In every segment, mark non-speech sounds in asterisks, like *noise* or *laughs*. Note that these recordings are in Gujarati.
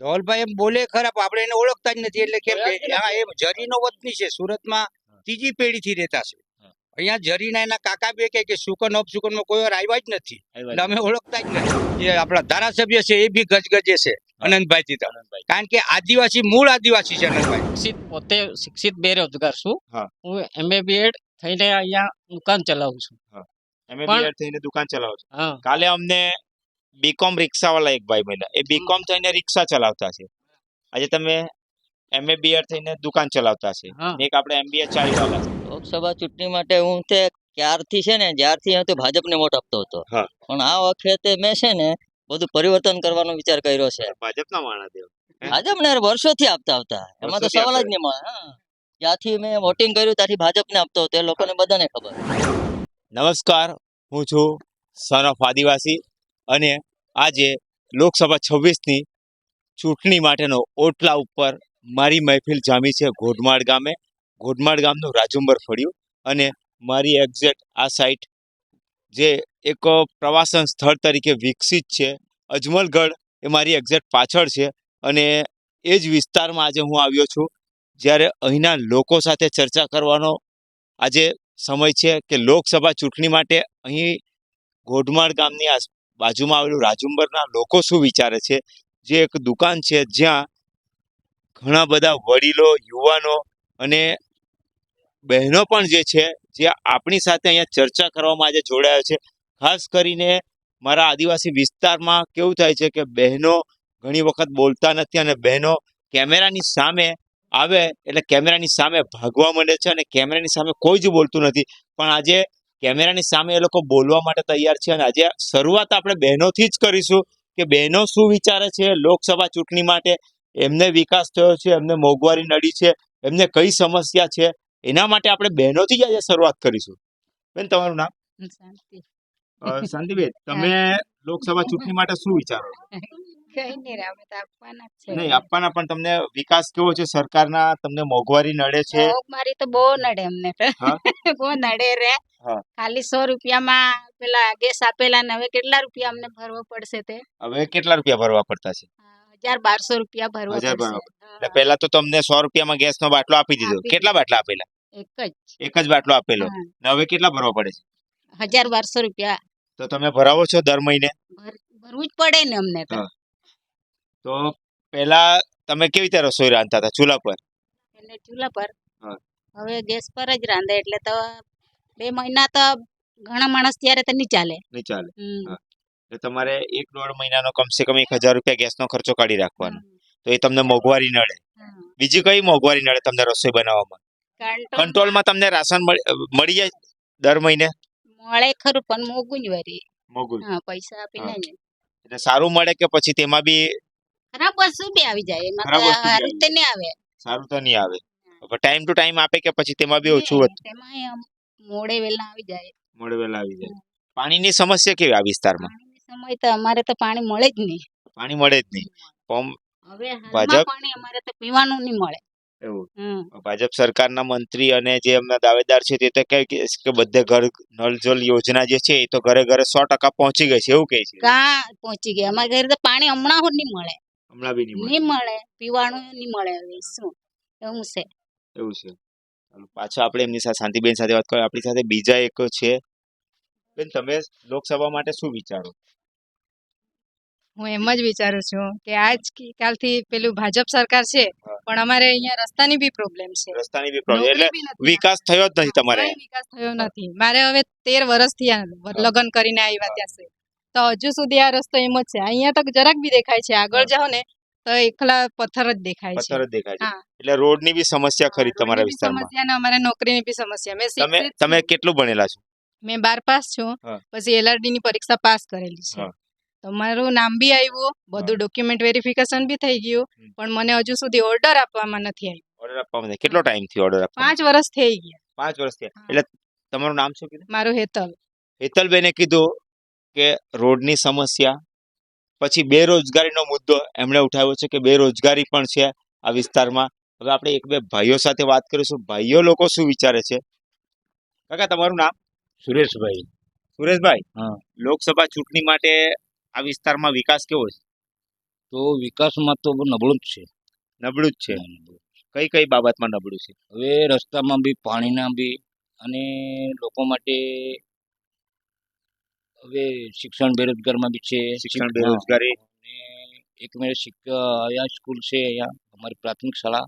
ધવલભાઈ એમ બોલે ખરા આપણે એને ઓળખતા જ નથી. એટલે કેમ કે હા એ જરીનો વતની છે સુરતમાં ત્રીજી પેઢીથી રહેતા છે. અહીંયા જરીના એના કાકા બે કહે કે સુકન ઓફ સુકનમાં કોઈ વાર આવ્યા જ નથી. એટલે અમે ઓળખતા જ નથી. જે આપણા ધારાસભ્ય છે એ બી ગજગજે છે અનંતભાઈ થી કારણ કે આદિવાસી મૂળ આદિવાસી છે અનંતભાઈ શિક્ષિત પોતે શિક્ષિત બેરોજગાર છું. હા. હું એમએ બીએડ થઈને અહીંયા દુકાન ચલાવું છું. પણ- બીએડ થઈને દુકાન ચલાવો છો. કાલે અમને બીકોમ રિક્ષાવાળા એક ભાઈ મળ્યા. એ બીકોમ થઈને રિક્ષા ચલાવતા છે. આજે તમે એમએ બીએડ થઈને દુકાન ચલાવતા છે. એક આપણે એમબીએ ચાલી વાળા છે. લોકસભા ચૂંટણી માટે હું તે ક્યારથી છે ને જ્યારથી હું તો ભાજપને વોટ આપતો હતો. પણ આ વખતે મેં છે ને બધું પરિવર્તન કરવાનો વિચાર કર્યો છે. ભાજપના માણસ દેવ. ભાજપને વર્ષોથી આપતા આવતા. એમાં તો સવાલ જ નહીં મળે. જ્યાંથી મેં વોટિંગ કર્યું ત્યાંથી ભાજપને આપતો હતો. એ લોકોને બધાને ખબર. નમસ્કાર. હું છું સન ઓફ આદિવાસી અને આજે લોકસભા છવ્વીસની ચૂંટણી માટેનો ઓટલા ઉપર મારી મહેફિલ જામી છે ઘોડમાળ ગામે. ઘોડમાળ ગામનું રાજુંબર ફળ્યું અને મારી એક્ઝેક્ટ આ સાઇટ જે એક પ્રવાસન સ્થળ તરીકે વિકસિત છે. અજમલગઢ એ મારી એક્ઝેક્ટ પાછળ છે અને એ જ વિસ્તારમાં આજે હું આવ્યો છું. જ્યારે અહીંના લોકો સાથે ચર્ચા કરવાનો આજે સમય છે કે લોકસભા ચૂંટણી માટે અહીં ગોઢમાળ ગામની આસ, બાજુમાં આવેલું રાજુંબરના લોકો શું વિચારે છે? જે એક દુકાન છે જ્યાં ઘણા બધા વડીલો, યુવાનો અને બહેનો પણ જે છે, જે આપણી સાથે અહીંયા ચર્ચા કરવામાં આજે જોડાયા છે. ખાસ કરીને મારા આદિવાસી વિસ્તારમાં કેવું થાય છે કે બહેનો ઘણી વખત બોલતા નથી અને બહેનો કેમેરાની સામે આવે એટલે કેમેરાની સામે ભાગવા માંડે છે અને કેમેરાની સામે કોઈ જ બોલતું નથી. પણ આજે કેમેરાની સામે એ લોકો બોલવા માટે તૈયાર છે અને આજે શરૂઆત આપણે બહેનોથી જ કરીશું કે બહેનો શું વિચારે છે લોકસભા ચૂંટણી માટે એમને વિકાસ થયો છે એમને મોંઘવારી નડી છે એમને કઈ સમસ્યા છે એના માટે આપણે બહેનોથી જ આજે શરૂઆત કરીશું. બેન તમારું નામ? શાંતિ. શાંતિબેન તમે લોકસભા ચૂંટણી માટે શું વિચારો છો? નહીં તો આપવાના પણ તમને વિકાસ કેવો છે? સરકારના તમને મોંઘવારી નડે છે? મારી તો બહુ નડે અમને. *laughs* બહુ નડે રે. ખાલી સો રૂપિયામાં પેલા ગેસ આપેલા ને હવે કેટલા રૂપિયા અમને ભરવો પડશે તે? હવે કેટલા રૂપિયા ભરવા પડતા છે? હજાર બારસો રૂપિયા ભરવા પડશે. પહેલા તો તમને સો રૂપિયામાં ગેસનો બાટલો આપી દીધો. કેટલા બાટલા આપેલા? એક જ. એક જ બાટલો આપેલો. ને હવે કેટલા ભરવા પડે છે? હજાર બારસો રૂપિયા. તો તમે ભરાવો છો દર મહિને? ભરવું જ પડે ને અમને તો. તો પહેલા તમે કેવી રીતે રસોઈ રાંધતા હતા? ચૂલા પર? એટલે ચૂલા પર. હા. હવે ગેસ પર જ રાંધે એટલે તો બે મહિના તો ઘણા માણસ ત્યારે તો નહીં ચાલે. નહીં ચાલે. હમ. હા. એટલે તમારે એક દોઢ મહિનાનો કમસે કમ એક હજાર રૂપિયા ગેસનો ખર્ચો કાઢી રાખવાનો. તો એ તમને મોંઘવારી નડે. હા. બીજી કઈ મોંઘવારી નડે તમને રસોઈ બનાવવામાં? કંટ્રોલ કંટ્રોલમાં તમને રાશન મળી મળી જાય દર મહિને? મળે ખરું પણ મોંઘું જ વરી મોંઘું હા પૈસા આપીને હા. જ. એટલે સારું મળે કે પછી તેમાં બી ખરાબ વસ્તુ બી આવી જાય. એમાં ખરાબ વસ્તુ બી હારું તો નહીં આવે. સારું તો નહીં આવે. ટાઈમ ટુ ટાઈમ આપે કે પછી તેમાં બી ઓછું તેમાંય મોડે વેલા આવી જાય. મોડે વેલા આવી જાય. પાણીની સમસ્યા કેવી આ વિસ્તારમાં? સમય તો અમારે તો પાણી મળે જ નહીં. પાણી મળે જ નહીં. પંપ હવે ભાજપ- પાણી અમારે તો પીવાનું નહીં મળે. એવું. ભાજપ સરકારના મંત્રી અને જે એમના દાવેદાર છે તે તો કહે કે બધે ઘર નળ જલ યોજના જે છે એ તો ઘરે ઘરે સો ટકા પહોંચી ગઈ છે. એવું કહે છે. કા પહોંચી ગયા અમારે ઘરે તો પાણી હમણાં નહીં મળે. હમણાં બી નહીં મળે. નહીં મળે પીવાનું નહીં મળે હવે શું? એવું છે. એવું છે. પાછા આપણે એમની સાથે શાંતિબેન સાથે વાત કરીએ આપણી સાથે બીજા એક છે. બેન તમે લોકસભા માટે શું વિચારો? હું એમ જ વિચારું છું કે આજ કાલથી પેલું ભાજપ સરકાર છે પણ અમારે અહીંયા રસ્તાની બી પ્રોબ્લેમ છે. રસ્તાની બી પ્રોબ્લેમ એટલે. વિકાસ થયો જ નથી તમારે. વિકાસ થયો નથી. મારે હવે તેર વર્ષથી લગ્ન કરીને આવ્યા ત્યાં છે. તો હજુ સુધી આ રસ્તો એમ જ છે. અહીંયા તો જરાક બી દેખાય છે. આગળ જાઓ ને તો એકલા પથ્થર જ દેખાય છે. પથ્થર જ દેખાય છે. એટલે રોડની બી સમસ્યા ખરી તમારા વિસ્તારમાં. સમસ્યા ને અમારે નોકરીની બી સમસ્યા. મેં તમે તમે કેટલું ભણેલા છો? મેં બાર પાસ છું. પછી એલઆરડી ની પરીક્ષા પાસ કરેલી છે. મારું નામ બી આવ્યું. બધું ડોક્યુમેન્ટ વેરિફિકેશન બી થઈ ગયું. પણ મને હજુ સુધી ઓર્ડર આપવામાં નથી આવ્યું. ઓર્ડર આપવામાં નથી. કેટલો ટાઈમથી ઓર્ડર આપવા પાંચ વર્ષ થઈ ગયા. પાંચ વર્ષ થયા. એટલે તમારું નામ શું કીધું? મારું હેતલ. હેતલબેને કીધું. કે રોડની સમસ્યા પછી બેરોજગારીનો મુદ્દો એમણે ઉઠાવ્યો છે કે બેરોજગારી પણ છે આ વિસ્તારમાં. હવે આપણે એક બે ભાઈઓ સાથે વાત કરીશું. ભાઈઓ લોકો શું વિચારે છે? કાકા તમારું નામ? સુરેશભાઈ. સુરેશભાઈ હા. લોકસભા ચૂંટણી માટે આ વિસ્તારમાં વિકાસ કેવો છે? તો વિકાસમાં તો નબળું જ છે. નબળું જ છે. કઈ કઈ બાબતમાં નબળું છે? હવે રસ્તામાં બી પાણીના બી અને લોકો માટે હવે શિક્ષણ બેરોજગારમાં બી છે શિક્ષણ બેરોજગારી. એક મિનિટ અહીંયા સ્કૂલ છે અહીંયા અમારી પ્રાથમિક શાળા.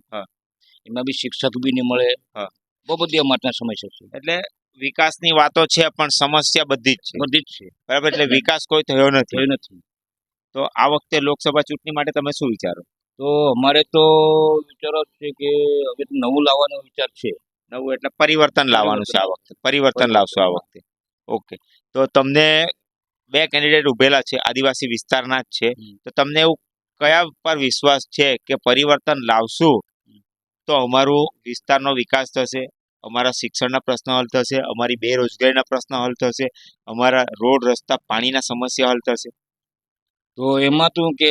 એમાં બી શિક્ષક બી નહીં મળે. હા. બહુ બધી અમારના સમસ્યા છે. એટલે વિકાસની વાતો છે પણ સમસ્યા બધી જ છે. બધી જ છે. બરાબર? એટલે વિકાસ કોઈ થયો નથી. થયો નથી. તો આ વખતે લોકસભા ચૂંટણી માટે તમે શું વિચારો? તો અમારે તો વિચારો છે કે હવે નવું લાવવાનો વિચાર છે. નવું એટલે પરિવર્તન લાવવાનું છે આ વખતે. પરિવર્તન લાવશો આ વખતે. ઓકે. તો તમને બે કેન્ડિડેટ ઉભેલા છે આદિવાસી વિસ્તારના જ છે. તો તમને એવું કયા પર વિશ્વાસ છે કે પરિવર્તન લાવશું? તો અમારું વિસ્તારનો વિકાસ થશે અમારા શિક્ષણના પ્રશ્નો હલ થશે અમારી બેરોજગારીના પ્રશ્નો હલ થશે અમારા રોડ રસ્તા પાણીના સમસ્યા હલ થશે. તો એમાં શું કે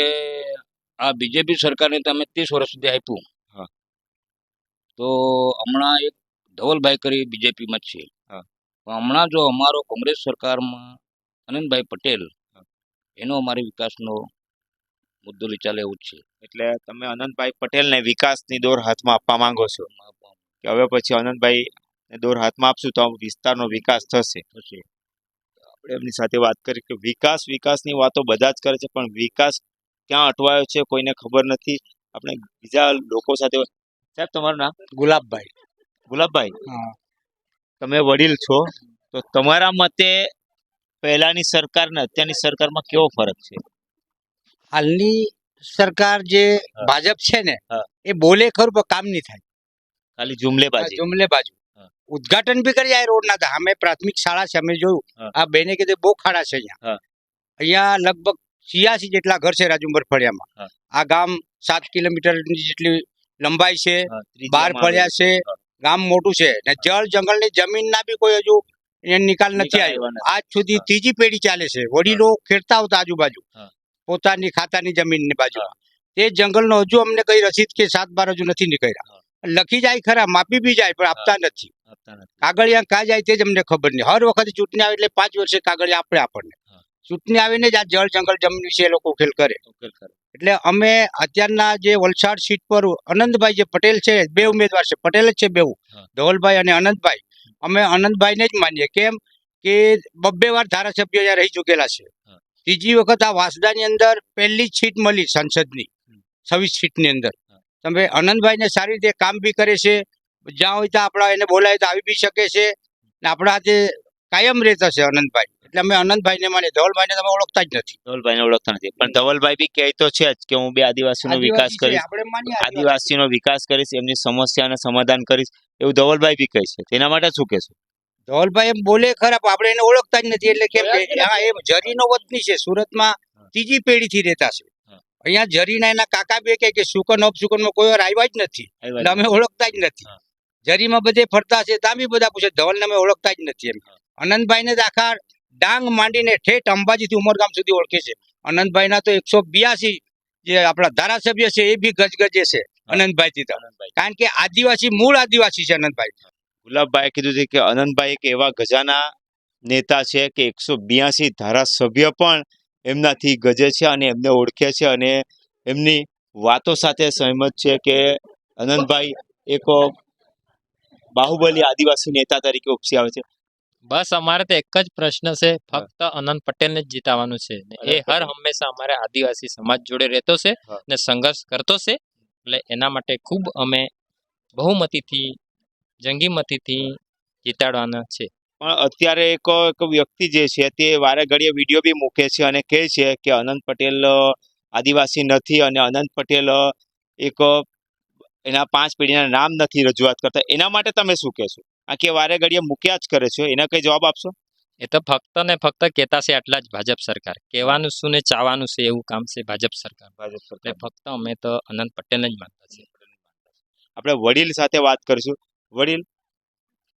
આ બીજેપી સરકારને તમે ત્રીસ વર્ષ સુધી આપ્યું. હા. તો હમણાં એક ધવલભાઈ કરી બીજેપીમાં જ છે હમણાં જો અમારો કોંગ્રેસ સરકારમાં આનંદભાઈ પટેલ એનો અમારે વિકાસનો મુદ્દો વિચાર એવું જ છે. એટલે તમે અનંતભાઈ પટેલને વિકાસની દોર હાથમાં આપવા માંગો છો? કે હવે પછી અનંતભાઈ દોર હાથમાં આપશું તો વિસ્તારનો વિકાસ થશે? થશે. આપણે એમની સાથે વાત કરી કે વિકાસ વિકાસની વાતો બધા જ કરે છે પણ વિકાસ ક્યાં અટવાયો છે કોઈને ખબર નથી. આપણે બીજા લોકો સાથે સાહેબ તમારું નામ? ગુલાબભાઈ. ગુલાબભાઈ? હા. તમે વડીલ છો તો તમારા મતે પહેલાની સરકાર ને અત્યારની સરકારમાં કેવો ફરક છે? હાલની સરકાર જે ભાજપ છે ને એ બોલે ખરું પણ કામ નહીં થાય. ખાલી જુમલેબાજી. જુમલે બાજુ ઉદઘાટન બી કરી જાય રોડ ના અમે પ્રાથમિક શાળા છે અમે જોયું. આ બેને કીધું બહુ ખાડા છે અહીંયા. અહીંયા લગભગ છિયાસી જેટલા ઘર છે રાજુંબર ફળિયામાં. આ ગામ સાત કિલોમીટર જેટલી લંબાઈ છે બાર ફળિયા છે. ગામ મોટું છે. ને જળ જંગલની જમીન ના બી કોઈ હજુ નિકાલ નથી આવ્યો. આજ સુધી ત્રીજી પેઢી ચાલે છે. વડીલો ખેડતા આવતા આજુબાજુ. પોતાની ખાતાની જમીનની બાજુ તે જંગલનો હજુ અમને કઈ રસીદ કે સાત બાર હજુ નથી નીકળ્યા. લખી જાય ખરા માપી બી જાય પણ આપતા નથી. કાગળિયા કા જાય તે જ અમને ખબર નહીં. હર વખતે ચૂંટણી આવે એટલે પાંચ વર્ષે કાગળિયા આપણે આપણને. ચૂંટણી આવીને જ આ જળ જંગલ જમીન વિશે એ લોકો ઉકેલ કરે. ઉકેલ કરો. એટલે અમે અત્યારના જે વલસાડ સીટ પર અનંતભાઈ જે પટેલ છે બે ઉમેદવાર છે પટેલ જ છે બેઉ ધવલભાઈ અને અનંતભાઈ. અમે અનંતભાઈને જ માનીએ. કેમ કે બબ્બે વાર ધારાસભ્ય અહીંયા રહી ચૂકેલા છે. ત્રીજી વખત આ વાસદાની અંદર પહેલી જ સીટ મળી સંસદની છવ્વીસ સીટની અંદર. તમે અનંતભાઈને સારી રીતે કામ બી કરે છે. જ્યાં હોય ત્યાં આપણા એને બોલાય તો આવી બી શકે છે. ને આપણા હાથે કાયમ રહેતા છે અનંતભાઈ. એટલે અમે આનંદભાઈને માનીએ ધવલભાઈને તમે ઓળખતા જ નથી. ધવલભાઈને ઓળખતા નથી. પણ ધવલભાઈ બી કહે તો છે જ કે હું બે આદિવાસીનો વિકાસ કરીશ. આદિવાસી. આદિવાસીનો વિકાસ કરીશ એમની સમસ્યાને સમાધાન કરીશ એવું ધવલભાઈ બી કહે છે. તેના માટે શું કહેશો? ધવલભાઈ એમ બોલે ખરાબ આપણે એને ઓળખતા જ નથી. એટલે કેમ કે હા એ જરીનો વતની છે સુરતમાં ત્રીજી પેઢીથી રહેતા છે. અહીંયા જરીના એના કાકા બે કહે કે સુકન અપસુકનમાં કોઈ વાર આવ્યા જ નથી. એટલે અમે ઓળખતા જ નથી. જરીમાં બધે ફરતા છે ત્યાં બી બધા પૂછે ધવલને અમે ઓળખતા જ નથી એમ. આનંદભાઈને તો આખા ડાંગ માંડીને ઠેઠ અંબાજીથી ઉમરગામ સુધી ઓળખે છે. આનંદભાઈના તો એકસો બ્યાસી જે આપણા ધારાસભ્ય છે એ બી ગજગજે છે આનંદભાઈથી તો. કારણ કે આદિવાસી મૂળ આદિવાસી છે આનંદભાઈ ગુલાબભાઈ કીધું છે કે અનંતભાઈ એક એવા ગજાના નેતા છે કે એકસો બ્યાસી ધારાસભ્ય પણ એમનાથી ગજે છે અને એમને ઓળખે છે અને એમની વાતો સાથે સહમત છે કે અનંતભાઈ એક બાહુબલી આદિવાસી નેતા તરીકે ઉપસી આવે છે. બસ અમારે તો એક જ પ્રશ્ન છે ફક્ત અનંત પટેલને જ જીતાવાનું છે. એ હર હંમેશા અમારે આદિવાસી સમાજ જોડે રહેતો છે ને સંઘર્ષ કરતો છે. એટલે એના માટે ખૂબ અમે બહુમતીથી જંગી મતીથી જીતાડવાના છે. પણ અત્યારે એક એક વ્યક્તિ જે છે તે વારે ઘડીએ વીડિયો બી મૂકે છે અને કહે છે કે અનંત પટેલ આદિવાસી નથી અને અનંત પટેલ એક એના પાંચ પેઢીના નામ નથી રજૂઆત કરતા. એના માટે તમે શું કહેશો? આ કે વારે ઘડીએ મૂક્યા જ કરે છે. એના કઈ જવાબ આપશો? એ તો ફક્ત ને ફક્ત કહેતા છે આટલા જ ભાજપ સરકાર. કહેવાનું શું ને ચાવાનું છે એવું કામ છે ભાજપ સરકાર. ભાજપ સરકાર. ફક્ત અમે તો અનંત પટેલને જ માનતા છીએ. આપણે વડીલ સાથે વાત કરીશું. વડીલ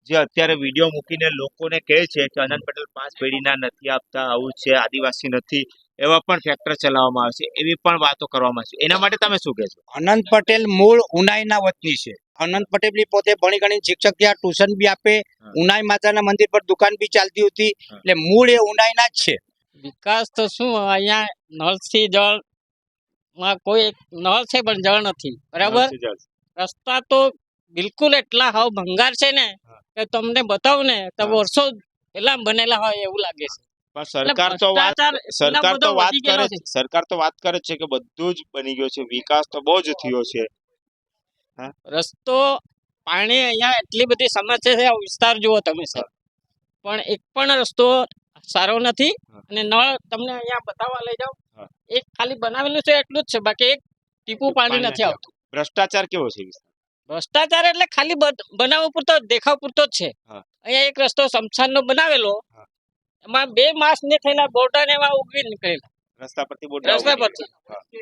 જે અત્યારે વીડિયો મૂકીને લોકોને કહે છે કે અનંત પટેલ પાંચ પેઢીના નથી આપતા આવું છે આદિવાસી નથી એવા પણ ફેક્ટર ચલાવવામાં આવે છે. એવી પણ વાતો કરવામાં આવે છે. એના માટે તમે શું કહેશો? અનંત પટેલ મૂળ ઉનાઈના વતની છે. અનંત પટેલ બી પોતે ભણી ગણી શિક્ષક ત્યાં ટ્યુશન બી આપે ઉનાઈ માતાના મંદિર પર દુકાન બી ચાલતી હતી. એટલે મૂળ એ ઉનાઈના જ છે. વિકાસ તો શું અહીંયા નળથી જળમાં કોઈ નળ છે પણ જળ નથી બરાબર? રસ્તા તો બિલકુલ એટલા હાવ ભંગાર છે ને કે તમને બતાવું ને તો વર્ષો પેલા બનેલા હોય એવું લાગે છે. પણ સરકાર તો વાત સરકાર તો વાત કરે છે. સરકાર તો વાત કરે છે કે બધું જ બની ગયું છે. વિકાસ તો બહુ જ થયો છે. રસ્તો પાણી અહીંયા એટલી બધી સમસ્યા છે વિસ્તાર જુઓ તમે સર. પણ એક પણ રસ્તો સારો નથી અને નળ તમને અહીંયા બતાવવા લઈ જાઓ એક ખાલી બનાવેલું છે એટલું જ છે બાકી એક ટીપું પાણી નથી આવતું. ભ્રષ્ટાચાર કેવો છે ભ્રષ્ટાચાર એટલે ખાલી બનાવવા પૂરતો દેખાવ પૂરતો જ છે. અહીંયા એક રસ્તો શમશાનનો બનાવેલો. એમાં બે માસ ને થયેલા બોટા ને એમાં ઉગી નીકળેલા. રસ્તા પરથી રસ્તા પરથી.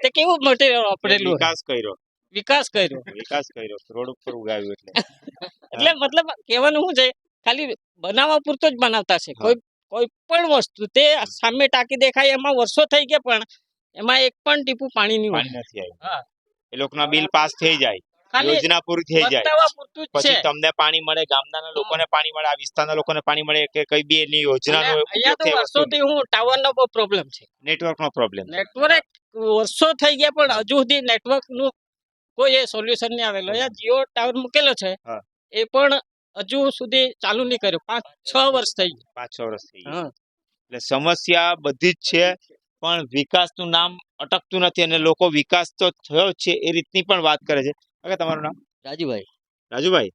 તે કેવું મટીરિયલ વાપરેલું વિકાસ કર્યો. વિકાસ કર્યો. *laughs* વિકાસ કર્યો. રોડ ઉપર ઉગાવ્યું એટલે. *laughs* એટલે મતલબ કહેવાનું શું છે? ખાલી બનાવવા પૂરતો જ બનાવતા છે. કોઈ કોઈ પણ વસ્તુ તે સામે ટાંકી દેખાય એમાં વર્ષો થઈ ગયા પણ એમાં એક પણ ટીપું પાણી નહીં પાણી નથી આવ્યું. એ લોકોના બિલ પાસ થઈ જાય. યોજના પૂરી થઈ જાય. પછી તમને પાણી મળે ગામના લોકોને પાણી મળે આ વિસ્તારના લોકોને પાણી મળે કે કઈ બી એની યોજનાનો વર્ષોથી હું ટાવરનો બહુ પ્રોબ્લેમ છે. નેટવર્ક નો પ્રોબ્લેમ નેટવર્ક વર્ષો થઈ ગયા પણ હજુ સુધી નેટવર્કનું કોઈ એ સોલ્યુશન નહીં આવેલો. અહીંયા જીઓ ટાવર મૂકેલો છે. એ પણ હજુ સુધી ચાલુ નહીં કર્યું. પાંચ છ વર્ષ થઈ ગયા. પાંચ છ વર્ષ થઈ ગયા. એટલે સમસ્યા બધી જ છે પણ વિકાસનું નામ અટકતું નથી અને લોકો વિકાસ તો થયો જ છે એ રીતની પણ વાત કરે છે. હવે તમારું નામ? રાજુભાઈ. રાજુભાઈ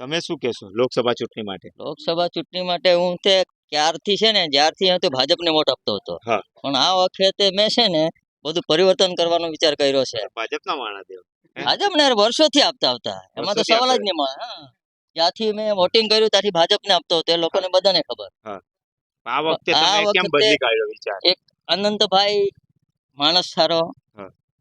તમે શું કહેશો લોકસભા ચૂંટણી માટે? લોકસભા ચૂંટણી માટે હું તે ક્યારથી છે ને જ્યારથી હું તે ભાજપને વોટ આપતો હતો. પણ આ વખતે મેં છે ને બધું પરિવર્તન કરવાનો વિચાર કર્યો છે. ભાજપના માણા દેવ ભાજપને ને વર્ષોથી આપતા આવતા. એમાં તો સવાલ જ નહીં મળે જ્યાંથી મેં વોટિંગ કર્યું ત્યાંથી ભાજપ ને આપતો હતો. એ લોકોને બધાને ખબર. આ વખતે તમે કેમ વખતે- બદલી કાઢ્યો વિચાર? અનંતભાઈ માણસ સારો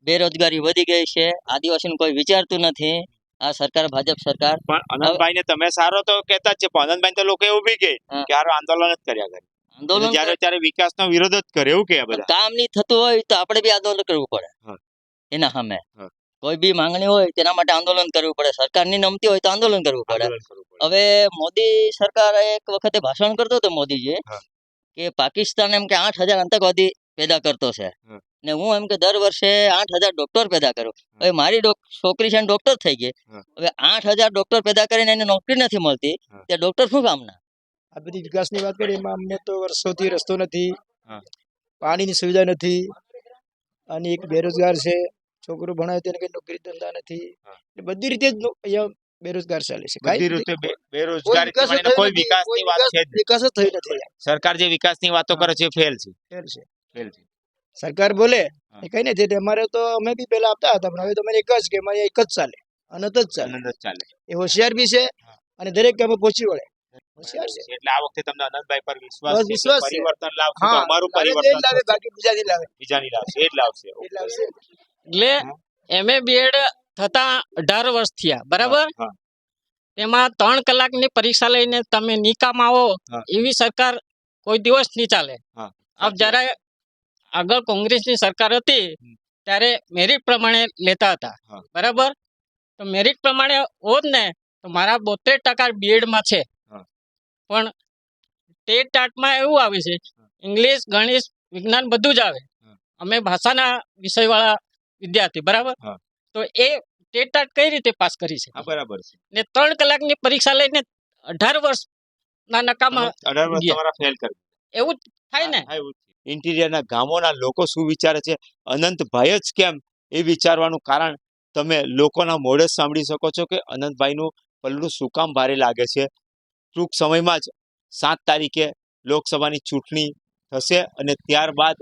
બેરોજગારી વધી ગઈ છે. આદિવાસીનું કોઈ વિચારતું નથી. આ સરકાર ભાજપ સરકાર. પણ અનંતભાઈ ને તમે સારો તો કહેતા જ છે પણ અનંતભાઈ તો લોકો એવું બી કે હારો આંદોલન જ કર્યા કરે. આંદોલન જ્યારે ત્યારે વિકાસનો વિરોધ જ કરે એવું કે બધા? કામ નહીં થતું હોય તો આપણે બી આંદોલન કરવું પડે. એના સામે. કોઈ બી માંગણી હોય તેના માટે આંદોલન કરવું પડે. સરકારની નમતી હોય તો આંદોલન કરવું પડે. હવે મોદી સરકાર એક વખતે ભાષણ કરતો હતો મોદીજી કે પાકિસ્તાન એમ કે આઠ હજાર આતંકવાદી પેદા કરતો છે. ને હું એમ કે દર વર્ષે આઠ હજાર ડોક્ટર પેદા કરું. હવે મારી છોકરી છે ડોક્ટર થઈ ગઈ. હવે આઠ હજાર ડોક્ટર પેદા કરીને એને નોકરી નથી મળતી. ત્યાં તે ડોક્ટર શું કામના? આ બધી વિકાસની વાત કરીએ એમાં અમને તો વર્ષોથી રસ્તો નથી. પાણીની સુવિધા નથી. અને એક બેરોજગાર છે. છોકરો ભણાવે તેને કઈ નોકરી ધંધા નથી. બધી રીતે જ અહીંયા બેરોજગાર ચાલે છે. બધી રીતે બેરોજગારી કોઈ વિકાસની વાત છે વિકાસ થઈ નથી સરકાર જે વિકાસની વાતો કરે છે ફેલ છે. ફેલ છે. ફેલ છે. સરકાર બોલે એ કઈ નથી. અમારે તો અમે બી પેલા આપતા હતા પણ હવે તો અમારે એક જ કે અમારે એક જ ચાલે. અનંત જ ચાલે. અનંત જ ચાલે એ હોશિયાર બી છે અને દરેક કામે પહોંચી વળે. હોશિયાર છે. એટલે આ વખતે તમને પર વિશ્વાસ વિશ્વાસ પરિવર્તન લાવશે તો અમારું લાવે પરિવર્તન બાકી લાવે. બીજાની લાવશે. એ જ લાવશે. એટલે એમએ બીએડ થતા અઢાર વર્ષ થયા બરાબર? તેમાં ત્રણ કલાકની પરીક્ષા લઈને તમે નિકામ આવો એવી સરકાર કોઈ દિવસ નહીં ચાલે. આપ જયારે આગળ કોંગ્રેસની સરકાર હતી ત્યારે મેરિટ પ્રમાણે લેતા હતા બરાબર? તો મેરિટ પ્રમાણે હોત ને તો મારા બોતેર ટકા બીએડમાં છે. પણ ટેટ ટાટમાં એવું આવે છે ઇંગ્લિશ ગણિત વિજ્ઞાન બધું જ આવે. અમે ભાષાના વિષયવાળા વિદ્યાર્થી બરાબર. તો એ ટેટ કઈ રીતે પાસ કરી છે બરાબર છે. ને ત્રણ કલાકની પરીક્ષા લઈને અઢાર વર્ષના નકામા અઢાર વર્ષ તમારા ફેલ કરી એવું થાય ને? ઇન્ટિરિયરના ગામોના લોકો શું વિચારે છે? અનંતભાઈ જ કેમ એ વિચારવાનું કારણ તમે લોકોના મોઢે સાંભળી શકો છો કે અનંતભાઈનું પલ્લું શું કામ ભારે લાગે છે? ટૂંક સમયમાં જ સાત તારીખે લોકસભાની ચૂંટણી થશે અને ત્યારબાદ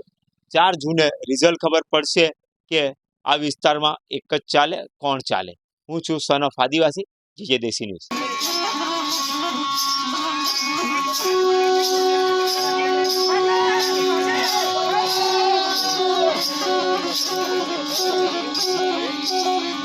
ચાર જૂને રિઝલ્ટ ખબર પડશે કે આ વિસ્તારમાં એક જ ચાલે, કોણ ચાલે? હું છું son of Adivasi GJ desi news